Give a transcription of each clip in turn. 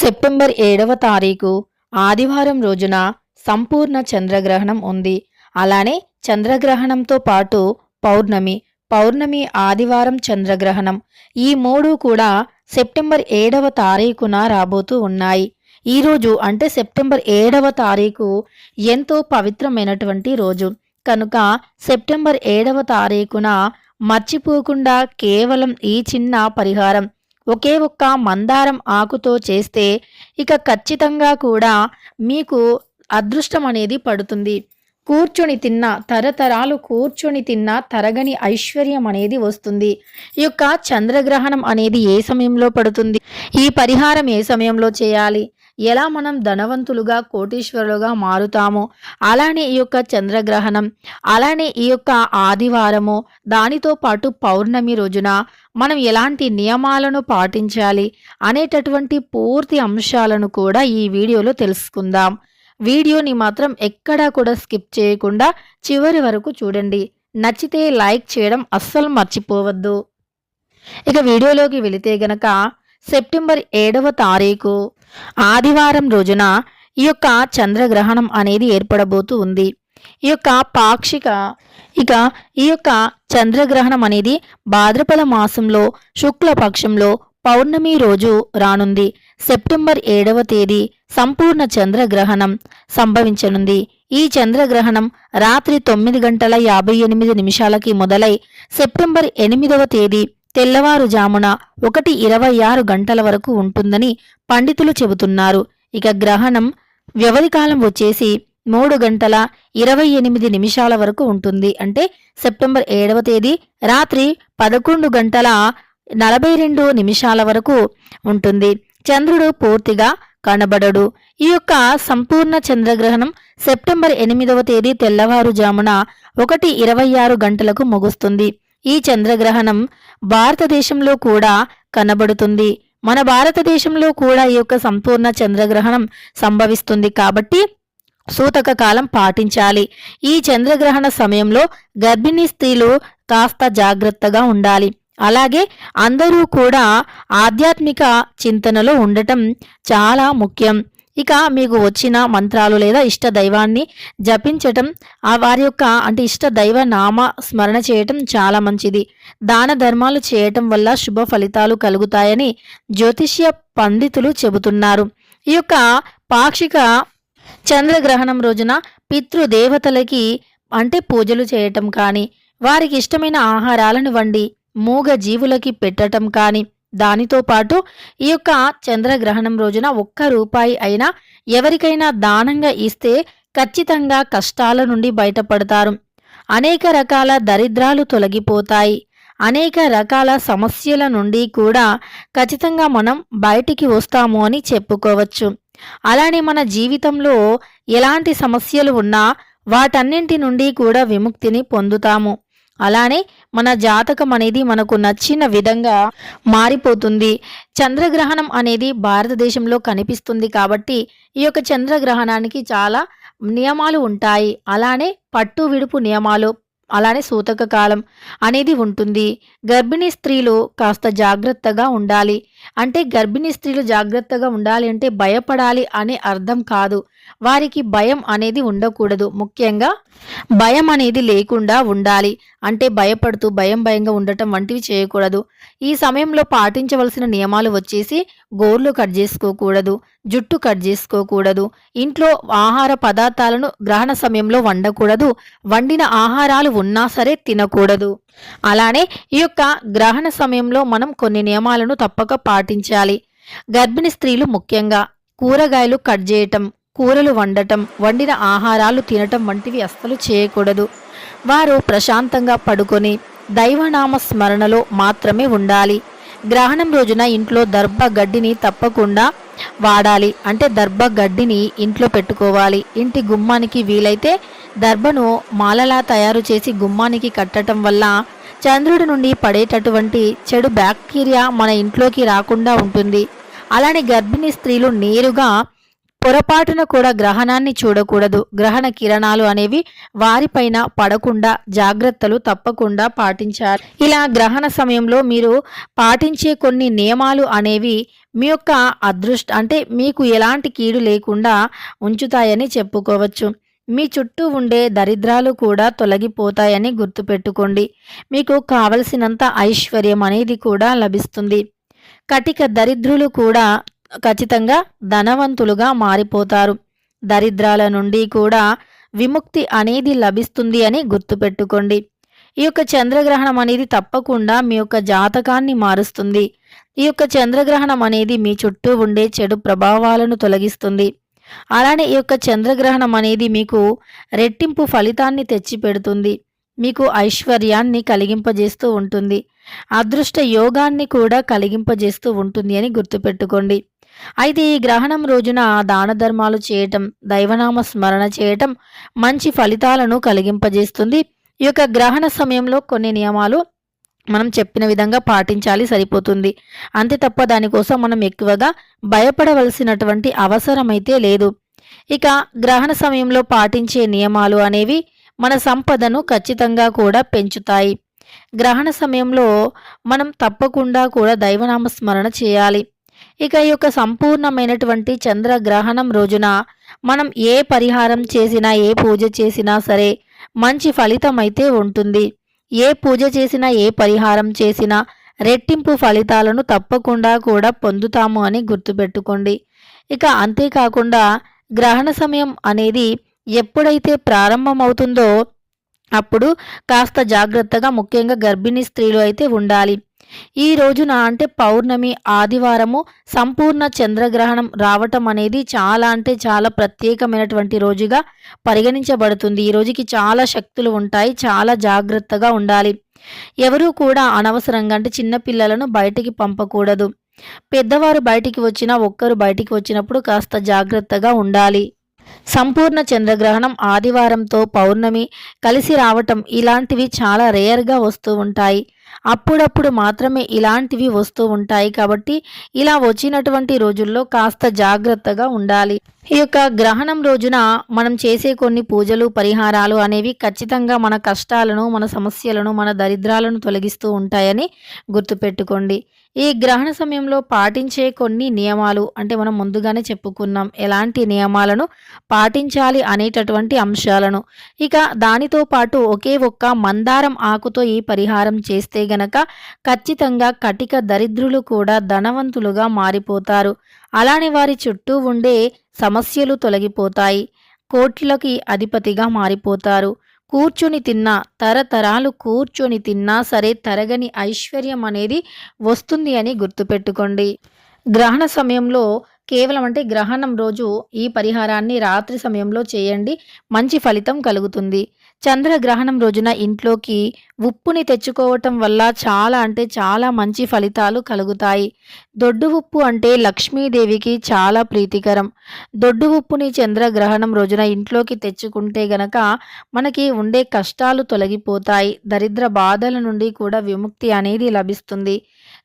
September ఏడవ తారీఖు ఆదివారం రోజున సంపూర్ణ చంద్రగ్రహణం ఉంది. అలానే చంద్రగ్రహణంతో పాటు పౌర్ణమి పౌర్ణమి ఆదివారం చంద్రగ్రహణం. ఈ మూడు కూడా సెప్టెంబర్ ఏడవ తారీఖున రాబోతూ ఉన్నాయి. ఈరోజు అంటే సెప్టెంబర్ ఏడవ తారీఖు ఎంతో పవిత్రమైనటువంటి రోజు. కనుక సెప్టెంబర్ ఏడవ తారీఖున మర్చిపోకుండా కేవలం ఈ చిన్న పరిహారం ఒకే ఒక్క మందారం ఆకుతో చేస్తే ఇక ఖచ్చితంగా కూడా మీకు అదృష్టం అనేది పడుతుంది. కూర్చొని తిన్న తరతరాలు కూర్చొని తిన్న తరగని ఐశ్వర్యం అనేది వస్తుంది. ఈ యొక్క చంద్రగ్రహణం అనేది ఏ సమయంలో పడుతుంది? ఈ పరిహారం ఏ సమయంలో చేయాలి? ఎలా మనం ధనవంతులుగా కోటీశ్వరులుగా మారుతామో అలానే ఈ యొక్క చంద్రగ్రహణం అలానే ఈ యొక్క ఆదివారము దానితో పాటు పౌర్ణమి రోజున మనం ఎలాంటి నియమాలను పాటించాలి అనేటటువంటి పూర్తి అంశాలను కూడా ఈ వీడియోలో తెలుసుకుందాం. వీడియోని మాత్రం ఎక్కడా కూడా స్కిప్ చేయకుండా చివరి వరకు చూడండి. నచ్చితే లైక్ చేయడం అస్సలు మర్చిపోవద్దు. ఇక వీడియోలోకి వెళితే గనక సెప్టెంబర్ ఏడవ తారీఖు ఆదివారం రోజున ఈ యొక్క చంద్రగ్రహణం అనేది ఏర్పడబోతూ ఉంది. ఈ యొక్క పాక్షిక ఇక ఈ యొక్క చంద్రగ్రహణం అనేది భాద్రపద మాసంలో శుక్లపక్షంలో పౌర్ణమి రోజు రానుంది. సెప్టెంబర్ ఏడవ తేదీ సంపూర్ణ చంద్రగ్రహణం సంభవించనుంది. ఈ చంద్రగ్రహణం రాత్రి తొమ్మిది గంటల యాభై ఎనిమిది నిమిషాలకి మొదలై సెప్టెంబర్ ఎనిమిదవ తేదీ తెల్లవారుజామున ఒకటి ఇరవై ఆరు గంటల వరకు ఉంటుందని పండితులు చెబుతున్నారు. ఇక గ్రహణం వ్యవధి కాలం వచ్చేసి మూడు గంటల ఇరవై ఎనిమిది నిమిషాల వరకు ఉంటుంది. అంటే సెప్టెంబర్ ఏడవ తేదీ రాత్రి పదకొండు గంటల నలభై రెండు నిమిషాల వరకు ఉంటుంది. చంద్రుడు పూర్తిగా కనబడడు. ఈ యొక్క సంపూర్ణ చంద్రగ్రహణం సెప్టెంబర్ ఎనిమిదవ తేదీ తెల్లవారుజామున ఒకటి ఇరవై ఆరు గంటలకు ముగుస్తుంది. ఈ చంద్రగ్రహణం భారతదేశంలో కూడా కనబడుతుంది. మన భారతదేశంలో కూడా ఈ యొక్క సంపూర్ణ చంద్రగ్రహణం సంభవిస్తుంది కాబట్టి సూతక కాలం పాటించాలి. ఈ చంద్రగ్రహణ సమయంలో గర్భిణీ స్త్రీలు కాస్త జాగ్రత్తగా ఉండాలి. అలాగే అందరూ కూడా ఆధ్యాత్మిక చింతనలో ఉండటం చాలా ముఖ్యం. ఇక మీకు వచ్చిన మంత్రాలు లేదా ఇష్ట దైవాన్ని జపించటం ఆ వారి యొక్క అంటే ఇష్ట దైవ నామ స్మరణ చేయటం చాలా మంచిది. దాన ధర్మాలు చేయటం వల్ల శుభ ఫలితాలు కలుగుతాయని జ్యోతిష్య పండితులు చెబుతున్నారు. ఈ యొక్క పాక్షిక చంద్రగ్రహణం రోజున పితృదేవతలకి అంటే పూజలు చేయటం కానీ వారికి ఇష్టమైన ఆహారాలను వండి మూగ జీవులకి పెట్టటం కానీ దానితో పాటు ఈ యొక్క చంద్రగ్రహణం రోజున ఒక్క రూపాయి అయినా ఎవరికైనా దానంగా ఇస్తే ఖచ్చితంగా కష్టాల నుండి బయటపడతారు. అనేక రకాల దరిద్రాలు తొలగిపోతాయి. అనేక రకాల సమస్యల నుండి కూడా ఖచ్చితంగా మనం బయటికి వస్తాము అని చెప్పుకోవచ్చు. అలానే మన జీవితంలో ఎలాంటి సమస్యలు ఉన్నా వాటన్నింటి నుండి కూడా విముక్తిని పొందుతాము. అలానే మన జాతకం అనేది మనకు నచ్చిన విధంగా మారిపోతుంది. చంద్రగ్రహణం అనేది భారతదేశంలో కనిపిస్తుంది కాబట్టి ఈ యొక్క చంద్రగ్రహణానికి చాలా నియమాలు ఉంటాయి. అలానే పట్టు విడుపు నియమాలు అలానే సూతక కాలం అనేది ఉంటుంది. గర్భిణీ స్త్రీలు కాస్త జాగ్రత్తగా ఉండాలి. అంటే గర్భిణీ స్త్రీలు జాగ్రత్తగా ఉండాలి అంటే భయపడాలి అనే అర్థం కాదు. వారికి భయం అనేది ఉండకూడదు. ముఖ్యంగా భయం అనేది లేకుండా ఉండాలి. అంటే భయపడుతూ భయం భయంగా ఉండటం వంటివి చేయకూడదు. ఈ సమయంలో పాటించవలసిన నియమాలు వచ్చేసి గోర్లు కట్ చేసుకోకూడదు జుట్టు కట్ చేసుకోకూడదు ఇంట్లో ఆహార పదార్థాలను గ్రహణ సమయంలో వండకూడదు వండిన ఆహారాలు ఉన్నా సరే తినకూడదు. అలానే ఈ యొక్క గ్రహణ సమయంలో మనం కొన్ని నియమాలను తప్పక పాటించాలి. గర్భిణీ స్త్రీలు ముఖ్యంగా కూరగాయలు కట్ చేయటం కూరలు వండటం వండిన ఆహారాలు తినటం వంటివి అస్సలు చేయకూడదు. వారు ప్రశాంతంగా పడుకొని దైవనామ స్మరణలో మాత్రమే ఉండాలి. గ్రహణం రోజున ఇంట్లో దర్భ గడ్డిని తప్పకుండా వాడాలి. అంటే దర్భ గడ్డిని ఇంట్లో పెట్టుకోవాలి. ఇంటి గుమ్మానికి వీలైతే దర్భను మాలలా తయారు చేసి గుమ్మానికి కట్టడం వల్ల చంద్రుడి నుండి పడేటటువంటి చెడు బ్యాక్టీరియా మన ఇంట్లోకి రాకుండా ఉంటుంది. అలానే గర్భిణీ స్త్రీలు నేరుగా పొరపాటున కూడా గ్రహణాన్ని చూడకూడదు. గ్రహణ కిరణాలు అనేవి వారిపైన పడకుండా జాగ్రత్తలు తప్పకుండా పాటించాలి. ఇలా గ్రహణ సమయంలో మీరు పాటించే కొన్ని నియమాలు అనేవి మీ యొక్క అదృష్ట అంటే మీకు ఎలాంటి కీడు లేకుండా ఉంచుతాయని చెప్పుకోవచ్చు. మీ చుట్టూ ఉండే దరిద్రాలు కూడా తొలగిపోతాయని గుర్తుపెట్టుకోండి. మీకు కావలసినంత ఐశ్వర్యం అనేది కూడా లభిస్తుంది. కటిక దరిద్రులు కూడా ఖచ్చితంగా ధనవంతులుగా మారిపోతారు. దరిద్రాల నుండి కూడా విముక్తి అనేది లభిస్తుంది అని గుర్తుపెట్టుకోండి. ఈ యొక్క చంద్రగ్రహణం అనేది తప్పకుండా మీ యొక్క జాతకాన్ని మారుస్తుంది. ఈ యొక్క చంద్రగ్రహణం అనేది మీ చుట్టూ ఉండే చెడు ప్రభావాలను తొలగిస్తుంది. అలానే ఈ యొక్క చంద్రగ్రహణం అనేది మీకు రెట్టింపు ఫలితాన్ని తెచ్చిపెడుతుంది. మీకు ఐశ్వర్యాన్ని కలిగింపజేస్తూ ఉంటుంది. అదృష్ట యోగాన్ని కూడా కలిగింపజేస్తూ ఉంటుంది అని గుర్తుపెట్టుకోండి. అయితే ఈ గ్రహణం రోజున దాన ధర్మాలు చేయటం దైవనామ స్మరణ చేయటం మంచి ఫలితాలను కలిగింపజేస్తుంది. ఈ యొక్క గ్రహణ సమయంలో కొన్ని నియమాలు మనం చెప్పిన విధంగా పాటించాలి సరిపోతుంది. అంతే తప్ప దానికోసం మనం ఎక్కువగా భయపడవలసినటువంటి అవసరమైతే లేదు. ఇక గ్రహణ సమయంలో పాటించే నియమాలు అనేవి మన సంపదను ఖచ్చితంగా కూడా పెంచుతాయి. గ్రహణ సమయంలో మనం తప్పకుండా కూడా దైవనామ స్మరణ చేయాలి. ఇక ఈ యొక్క సంపూర్ణమైనటువంటి చంద్రగ్రహణం రోజున మనం ఏ పరిహారం చేసినా ఏ పూజ చేసినా సరే మంచి ఫలితం అయితే ఉంటుంది. ఏ పూజ చేసినా ఏ పరిహారం చేసినా రెట్టింపు ఫలితాలను తప్పకుండా కూడా పొందుతాము అని గుర్తుపెట్టుకోండి. ఇక అంతేకాకుండా గ్రహణ సమయం అనేది ఎప్పుడైతే ప్రారంభమవుతుందో అప్పుడు కాస్త జాగ్రత్తగా ముఖ్యంగా గర్భిణీ స్త్రీలు అయితే ఉండాలి. ఈ రోజున అంటే పౌర్ణమి ఆదివారము సంపూర్ణ చంద్రగ్రహణం రావటం అనేది చాలా అంటే చాలా ప్రత్యేకమైనటువంటి రోజుగా పరిగణించబడుతుంది. ఈ రోజుకి చాలా శక్తులు ఉంటాయి చాలా జాగ్రత్తగా ఉండాలి. ఎవరూ కూడా అనవసరంగా అంటే చిన్న పిల్లలను బయటికి పంపకూడదు. పెద్దవారు బయటికి వచ్చినా ఒక్కరు బయటికి వచ్చినప్పుడు కాస్త జాగ్రత్తగా ఉండాలి. సంపూర్ణ చంద్రగ్రహణం ఆదివారంతో పౌర్ణమి కలిసి రావటం ఇలాంటివి చాలా రేర్గా వస్తూ ఉంటాయి. అప్పుడప్పుడు మాత్రమే ఇలాంటివి వస్తూ ఉంటాయి కాబట్టి ఇలా వచ్చినటువంటి రోజుల్లో కాస్త జాగ్రత్తగా ఉండాలి. ఈ యొక్క గ్రహణం రోజున మనం చేసే కొన్ని పూజలు పరిహారాలు అనేవి ఖచ్చితంగా మన కష్టాలను మన సమస్యలను మన దరిద్రాలను తొలగిస్తూ ఉంటాయని గుర్తుపెట్టుకోండి. ఈ గ్రహణ సమయంలో పాటించే కొన్ని నియమాలు అంటే మనం ముందుగానే చెప్పుకున్నాం ఎలాంటి నియమాలను పాటించాలి అనేటటువంటి అంశాలను. ఇక దానితో పాటు ఒకే ఒక్క మందారం ఆకుతో ఈ పరిహారం చేస్తే గనక ఖచ్చితంగా కటిక దరిద్రులు కూడా ధనవంతులుగా మారిపోతారు. అలానే వారి చుట్టూ ఉండే సమస్యలు తొలగిపోతాయి. కోట్లకి అధిపతిగా మారిపోతారు. కూర్చొని తిన్నా తరతరాలు కూర్చొని తిన్నా సరే తరగని ఐశ్వర్యం అనేది వస్తుంది అని గుర్తుపెట్టుకోండి. గ్రహణ సమయంలో కేవలం అంటే గ్రహణం రోజు ఈ పరిహారాన్ని రాత్రి సమయంలో చేయండి. మంచి ఫలితం కలుగుతుంది. చంద్రగ్రహణం రోజున ఇంట్లోకి ఉప్పుని తెచ్చుకోవటం వల్ల చాలా అంటే చాలా మంచి ఫలితాలు కలుగుతాయి. దొడ్డు ఉప్పు అంటే లక్ష్మీదేవికి చాలా ప్రీతికరం. దొడ్డు ఉప్పుని చంద్రగ్రహణం రోజున ఇంట్లోకి తెచ్చుకుంటే గనక మనకి ఉండే కష్టాలు తొలగిపోతాయి. దరిద్ర బాధల నుండి కూడా విముక్తి అనేది లభిస్తుంది.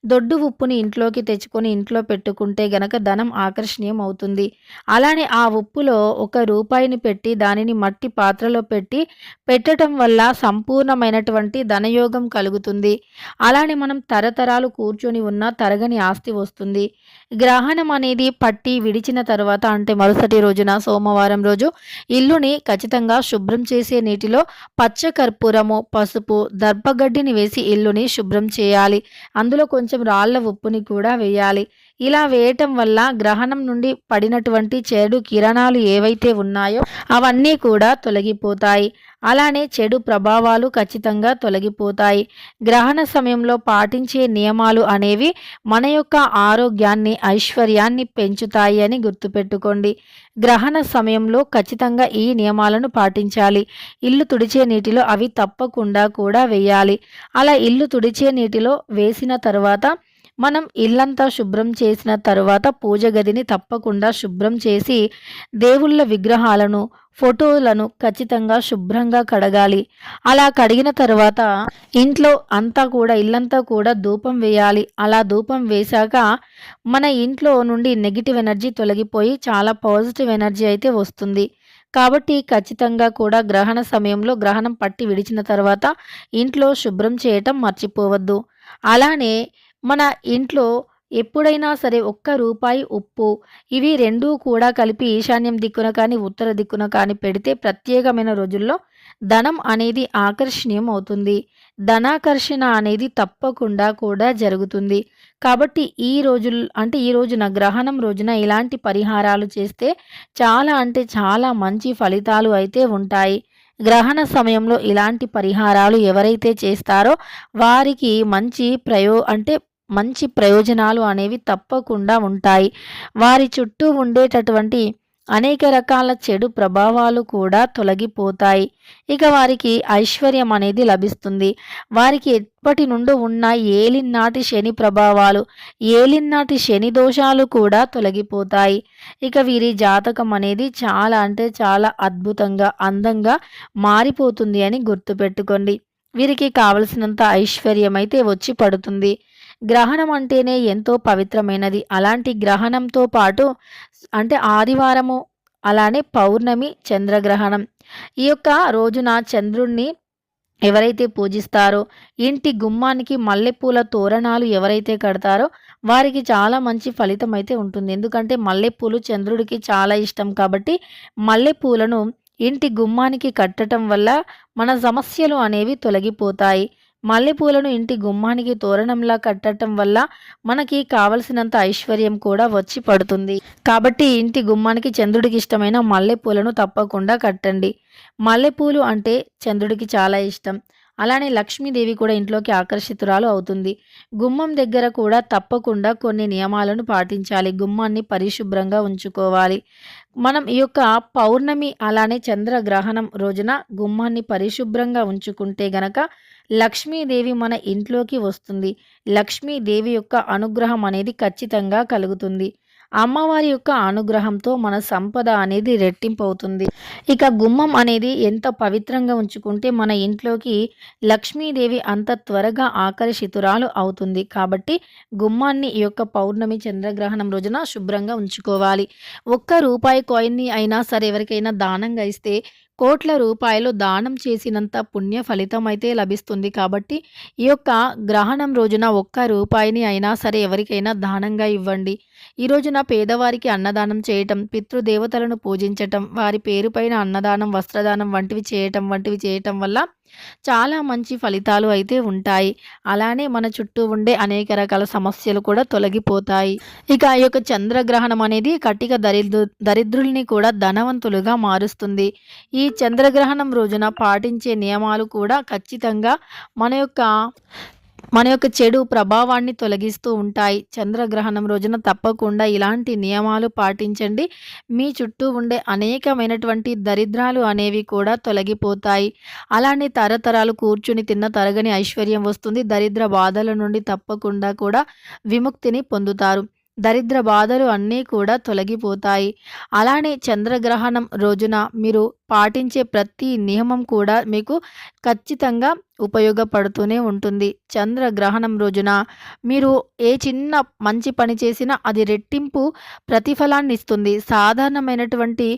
దొడ్డు ఉప్పుని ఇంట్లోకి తెచ్చుకొని ఇంట్లో పెట్టుకుంటే గనక ధనం ఆకర్షణీయం అవుతుంది అలానే ఆ ఉప్పులో ఒక రూపాయిని పెట్టి దానిని మట్టి పాత్రలో పెట్టి పెట్టడం వల్ల సంపూర్ణమైనటువంటి ధనయోగం కలుగుతుంది. అలానే మనం తరతరాలు కూర్చొని ఉన్న తరగని ఆస్తి వస్తుంది. గ్రహణం అనేది పట్టి విడిచిన తర్వాత అంటే మరుసటి రోజున సోమవారం రోజు ఇల్లుని ఖచ్చితంగా శుభ్రం చేసే నీటిలో పచ్చ కర్పూరము పసుపు దర్భగడ్డిని వేసి ఇల్లుని శుభ్రం చేయాలి. అందులో కొంచెం రాళ్ళ ఉప్పుని కూడా వేయాలి. ఇలా వేయటం వల్ల గ్రహణం నుండి పడినటువంటి చెడు కిరణాలు ఏవైతే ఉన్నాయో అవన్నీ కూడా తొలగిపోతాయి. అలానే చెడు ప్రభావాలు ఖచ్చితంగా తొలగిపోతాయి. గ్రహణ సమయంలో పాటించే నియమాలు అనేవి మన యొక్క ఆరోగ్యాన్ని ఐశ్వర్యాన్ని పెంచుతాయి అని గుర్తుపెట్టుకోండి. గ్రహణ సమయంలో ఖచ్చితంగా ఈ నియమాలను పాటించాలి. ఇల్లు తుడిచే నీటిలో అవి తప్పకుండా కూడా వేయాలి. అలా ఇల్లు తుడిచే నీటిలో వేసిన తర్వాత మనం ఇల్లంతా శుభ్రం చేసిన తర్వాత పూజ గదిని తప్పకుండా శుభ్రం చేసి దేవుళ్ళ విగ్రహాలను ఫోటోలను ఖచ్చితంగా శుభ్రంగా కడగాలి. అలా కడిగిన తర్వాత ఇంట్లో అంతా కూడా ఇల్లంతా కూడా ధూపం వేయాలి. అలా ధూపం వేశాక మన ఇంట్లో నుండి నెగిటివ్ ఎనర్జీ తొలగిపోయి చాలా పాజిటివ్ ఎనర్జీ అయితే వస్తుంది. కాబట్టి ఖచ్చితంగా కూడా గ్రహణ సమయంలో గ్రహణం పట్టి విడిచిన తర్వాత ఇంట్లో శుభ్రం చేయటం మర్చిపోవద్దు. అలానే మన ఇంట్లో ఎప్పుడైనా సరే ఒక్క రూపాయి ఉప్పు ఇవి రెండూ కూడా కలిపి ఈశాన్యం దిక్కున కానీ ఉత్తర దిక్కున కానీ పెడితే ప్రత్యేకమైన రోజుల్లో ధనం అనేది ఆకర్షణీయం అవుతుంది ధనాకర్షణ అనేది తప్పకుండా కూడా జరుగుతుంది. కాబట్టి ఈ రోజు అంటే ఈ రోజున గ్రహణం రోజున ఇలాంటి పరిహారాలు చేస్తే చాలా అంటే చాలా మంచి ఫలితాలు అయితే ఉంటాయి. గ్రహణ సమయంలో ఇలాంటి పరిహారాలు ఎవరైతే చేస్తారో వారికి మంచి ప్రయో అంటే మంచి ప్రయోజనాలు అనేవి తప్పకుండా ఉంటాయి. వారి చుట్టూ ఉండేటటువంటి అనేక రకాల చెడు ప్రభావాలు కూడా తొలగిపోతాయి. ఇక వారికి ఐశ్వర్యం అనేది లభిస్తుంది. వారికి ఎప్పటి నుండి ఉన్న ఏలినాటి శని ప్రభావాలు ఏలినాటి శని దోషాలు కూడా తొలగిపోతాయి. ఇక వీరి జాతకం అనేది చాలా అంటే చాలా అద్భుతంగా అందంగా మారిపోతుంది అని గుర్తుపెట్టుకోండి. వీరికి కావలసినంత ఐశ్వర్యం అయితే వచ్చి పడుతుంది. గ్రహణం అంటేనే ఎంతో పవిత్రమైనది. అలాంటి గ్రహణంతో పాటు అంటే ఆదివారము అలానే పౌర్ణమి చంద్రగ్రహణం. ఈ యొక్క రోజున చంద్రుణ్ణి ఎవరైతే పూజిస్తారో ఇంటి గుమ్మానికి మల్లెపూల తోరణాలు ఎవరైతే కడతారో వారికి చాలా మంచి ఫలితం అయితే ఉంటుంది. ఎందుకంటే మల్లెపూలు చంద్రుడికి చాలా ఇష్టం కాబట్టి మల్లెపూలను ఇంటి గుమ్మానికి కట్టడం వల్ల మన సమస్యలు అనేవి తొలగిపోతాయి. మల్లెపూలను ఇంటి గుమ్మానికి తోరణంలా కట్టడం వల్ల మనకి కావలసినంత ఐశ్వర్యం కూడా వచ్చి పడుతుంది. కాబట్టి ఇంటి గుమ్మానికి చంద్రుడికి ఇష్టమైన మల్లెపూలను తప్పకుండా కట్టండి. మల్లెపూలు అంటే చంద్రుడికి చాలా ఇష్టం. అలానే లక్ష్మీదేవి కూడా ఇంట్లోకి ఆకర్షితురాలు అవుతుంది. గుమ్మం దగ్గర కూడా తప్పకుండా కొన్ని నియమాలను పాటించాలి. గుమ్మాన్ని పరిశుభ్రంగా ఉంచుకోవాలి. మనం ఈ యొక్క పౌర్ణమి అలానే చంద్రగ్రహణం రోజున గుమ్మాన్ని పరిశుభ్రంగా ఉంచుకుంటే గనక లక్ష్మీదేవి మన ఇంట్లోకి వస్తుంది. లక్ష్మీదేవి యొక్క అనుగ్రహం అనేది ఖచ్చితంగా కలుగుతుంది. అమ్మవారి యొక్క అనుగ్రహంతో మన సంపద అనేది రెట్టింపు అవుతుంది ఇక గుమ్మం అనేది ఎంత పవిత్రంగా ఉంచుకుంటే మన ఇంట్లోకి లక్ష్మీదేవి అంత త్వరగా ఆకర్షితురాలు అవుతుంది. కాబట్టి గుమ్మాన్ని ఈ యొక్క పౌర్ణమి చంద్రగ్రహణం రోజున శుభ్రంగా ఉంచుకోవాలి. ఒక్క రూపాయి కాయిన్ని అయినా సరే ఎవరికైనా దానంగా ఇస్తే కోట్ల రూపాయలు దానం చేసినంత పుణ్య ఫలితం అయితే లభిస్తుంది. కాబట్టి ఈ యొక్క గ్రహణం రోజున ఒక్క రూపాయిని అయినా సరే ఎవరికైనా దానంగా ఇవ్వండి. ఈ రోజున పేదవారికి అన్నదానం చేయటం పితృదేవతలను పూజించటం వారి పేరుపైన అన్నదానం వస్త్రదానం వంటివి చేయటం వంటివి చేయటం వల్ల చాలా మంచి ఫలితాలు అయితే ఉంటాయి. అలానే మన చుట్టూ ఉండే అనేక రకాల సమస్యలు కూడా తొలగిపోతాయి. ఇక ఈ యొక్క చంద్రగ్రహణం అనేది కటిక దరిద్రు దరిద్రుల్ని కూడా ధనవంతులుగా మారుస్తుంది. ఈ చంద్రగ్రహణం రోజున పాటించే నియమాలు కూడా ఖచ్చితంగా మన యొక్క మన యొక్క చెడు ప్రభావాన్ని తొలగిస్తూ ఉంటాయి. చంద్రగ్రహణం రోజున తప్పకుండా ఇలాంటి నియమాలు పాటించండి. మీ చుట్టూ ఉండే అనేకమైనటువంటి దరిద్రాలు అనేవి కూడా తొలగిపోతాయి. అలానే తరతరాలు కూర్చుని తిన్న తరగని ఐశ్వర్యం వస్తుంది. దరిద్ర బాధల నుండి తప్పకుండా కూడా విముక్తిని పొందుతారు. దరిద్ర బాధలు అన్నీ కూడా తొలగిపోతాయి. అలానే చంద్రగ్రహణం రోజున మీరు పాటించే ప్రతి నియమం కూడా మీకు ఖచ్చితంగా ఉపయోగపడుతూనే ఉంటుంది. చంద్రగ్రహణం రోజున మీరు ఏ చిన్న మంచి పని చేసినా అది రెట్టింపు ప్రతిఫలాన్ని ఇస్తుంది సాధారణమైనటువంటి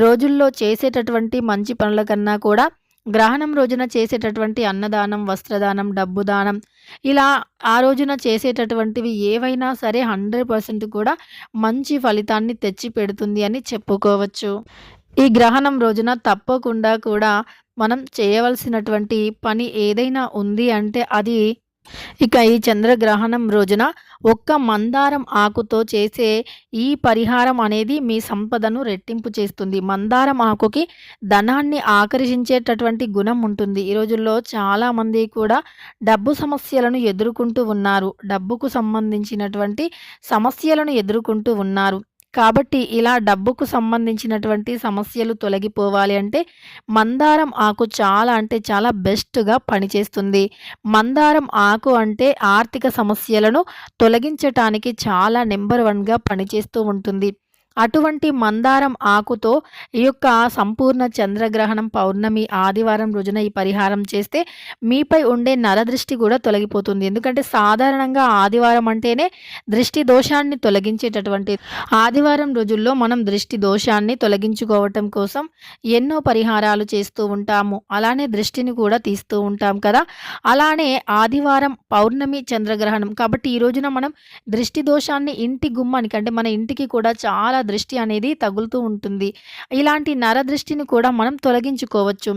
రోజుల్లో చేసేటటువంటి మంచి పనుల కన్నా కూడా గ్రహణం రోజున చేసేటటువంటి అన్నదానం వస్త్రదానం డబ్బు దానం ఇలా ఆ రోజున చేసేటటువంటివి ఏవైనా సరే హండ్రెడ్ పర్సెంట్ కూడా మంచి ఫలితాన్ని తెచ్చి పెడుతుంది అని చెప్పుకోవచ్చు. ఈ గ్రహణం రోజున తప్పకుండా కూడా మనం చేయవలసినటువంటి పని ఏదైనా ఉంది అంటే అది ఇక ఈ చంద్రగ్రహణం రోజున ఒక్క మందారం ఆకుతో చేసే ఈ పరిహారం అనేది మీ సంపదను రెట్టింపు చేస్తుంది. మందారం ఆకుకి ధనాన్ని ఆకర్షించేటటువంటి గుణం ఉంటుంది. ఈ రోజుల్లో చాలామంది కూడా డబ్బు సమస్యలను ఎదుర్కొంటూ ఉన్నారు. డబ్బుకు సంబంధించినటువంటి సమస్యలను ఎదుర్కొంటూ ఉన్నారు. కాబట్టి ఇలా డబ్బుకు సంబంధించినటువంటి సమస్యలు తొలగిపోవాలి అంటే మందారం ఆకు చాలా అంటే చాలా బెస్ట్గా పనిచేస్తుంది. మందారం ఆకు అంటే ఆర్థిక సమస్యలను తొలగించటానికి చాలా నెంబర్ వన్గా పనిచేస్తూ ఉంటుంది. అటువంటి మందారం ఆకుతో ఈ యొక్క సంపూర్ణ చంద్రగ్రహణం పౌర్ణమి ఆదివారం రోజున ఈ పరిహారం చేస్తే మీపై ఉండే నరదృష్టి కూడా తొలగిపోతుంది. ఎందుకంటే సాధారణంగా ఆదివారం అంటేనే దృష్టి దోషాన్ని తొలగించేటటువంటి ఆదివారం రోజుల్లో మనం దృష్టి దోషాన్ని తొలగించుకోవటం కోసం ఎన్నో పరిహారాలు చేస్తూ ఉంటాము. అలానే దృష్టిని కూడా తీస్తూ ఉంటాం కదా. అలానే ఆదివారం పౌర్ణమి చంద్రగ్రహణం. కాబట్టి ఈ రోజున మనం దృష్టి దోషాన్ని ఇంటి గుమ్మానికి అంటే మన ఇంటికి కూడా చాలా దృష్టి అనేది తగులుతూ ఉంటుంది. ఇలాంటి నరదృష్టిని కూడా మనం తొలగించుకోవచ్చు.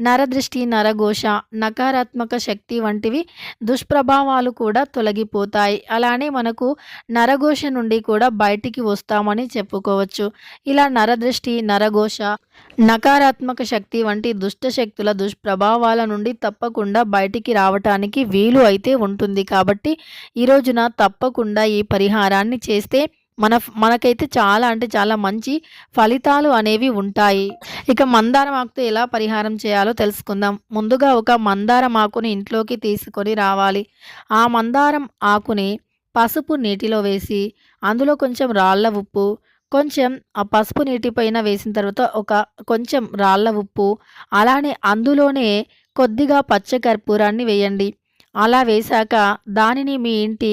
నరదృష్టి నరఘోష నకారాత్మక శక్తి వంటివి దుష్ప్రభావాలు కూడా తొలగిపోతాయి. అలానే మనకు నరఘోష నుండి కూడా బయటికి వస్తామని చెప్పుకోవచ్చు. ఇలా నరదృష్టి నరఘోష నకారాత్మక శక్తి వంటి దుష్ట శక్తుల దుష్ప్రభావాల నుండి తప్పకుండా బయటికి రావటానికి వీలు అయితే ఉంటుంది. కాబట్టి ఈ రోజున తప్పకుండా ఈ పరిహారాన్ని చేస్తే మన మనకైతే చాలా అంటే చాలా మంచి ఫలితాలు అనేవి ఉంటాయి. ఇక మందారం ఆకుతో ఎలా పరిహారం చేయాలో తెలుసుకుందాం. ముందుగా ఒక మందారం ఆకుని ఇంట్లోకి తీసుకొని రావాలి. ఆ మందారం ఆకుని పసుపు నీటిలో వేసి అందులో కొంచెం రాళ్ళ ఉప్పు కొంచెం ఆ పసుపు నీటిపైన వేసిన తర్వాత ఒక కొంచెం రాళ్ళ ఉప్పు అలానే అందులోనే కొద్దిగా పచ్చ కర్పూరాన్ని వేయండి. అలా వేశాక దానిని మీ ఇంటి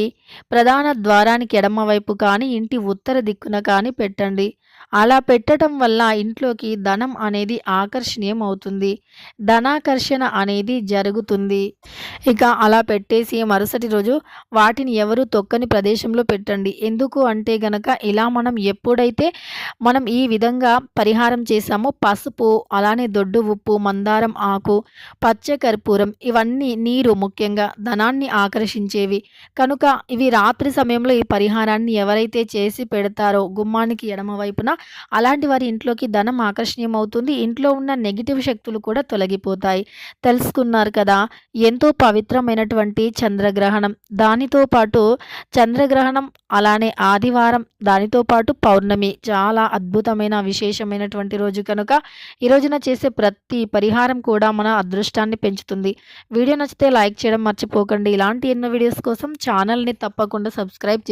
ప్రధాన ద్వారానికి ఎడమవైపు కానీ ఇంటి ఉత్తర దిక్కున కానీ పెట్టండి. అలా పెట్టడం వల్ల ఇంట్లోకి ధనం అనేది ఆకర్షణీయం అవుతుంది ధనాకర్షణ అనేది జరుగుతుంది. ఇక అలా పెట్టేసి మరుసటి రోజు వాటిని ఎవరు తొక్కని ప్రదేశంలో పెట్టండి. ఎందుకు అంటే గనక ఇలా మనం ఎప్పుడైతే మనం ఈ విధంగా పరిహారం చేసామో పసుపు అలానే దొడ్డు ఉప్పు మందారం ఆకు పచ్చ కర్పూరం ఇవన్నీ నీరు ముఖ్యంగా ధనాన్ని ఆకర్షించేవి. కనుక ఇవి రాత్రి సమయంలో ఈ పరిహారాన్ని ఎవరైతే చేసి పెడతారో గుమ్మానికి ఎడమవైపున అలాంటి వారి ఇంట్లోకి ధనం ఆకర్షణీయమవుతుంది. ఇంట్లో ఉన్న నెగిటివ్ శక్తులు కూడా తొలగిపోతాయి. తెలుసుకున్నారు కదా ఎంతో పవిత్రమైనటువంటి చంద్రగ్రహణం. దానితో పాటు చంద్రగ్రహణం అలానే ఆదివారం దానితో పాటు పౌర్ణమి. చాలా అద్భుతమైన విశేషమైనటువంటి రోజు కనుక ఈ రోజున చేసే ప్రతి పరిహారం కూడా మన అదృష్టాన్ని పెంచుతుంది. వీడియో నచ్చితే లైక్ చేయడం మర్చిపోకండి. ఇలాంటి ఎన్నో వీడియోస్ కోసం ఛానల్ని తప్పకుండా సబ్స్క్రైబ్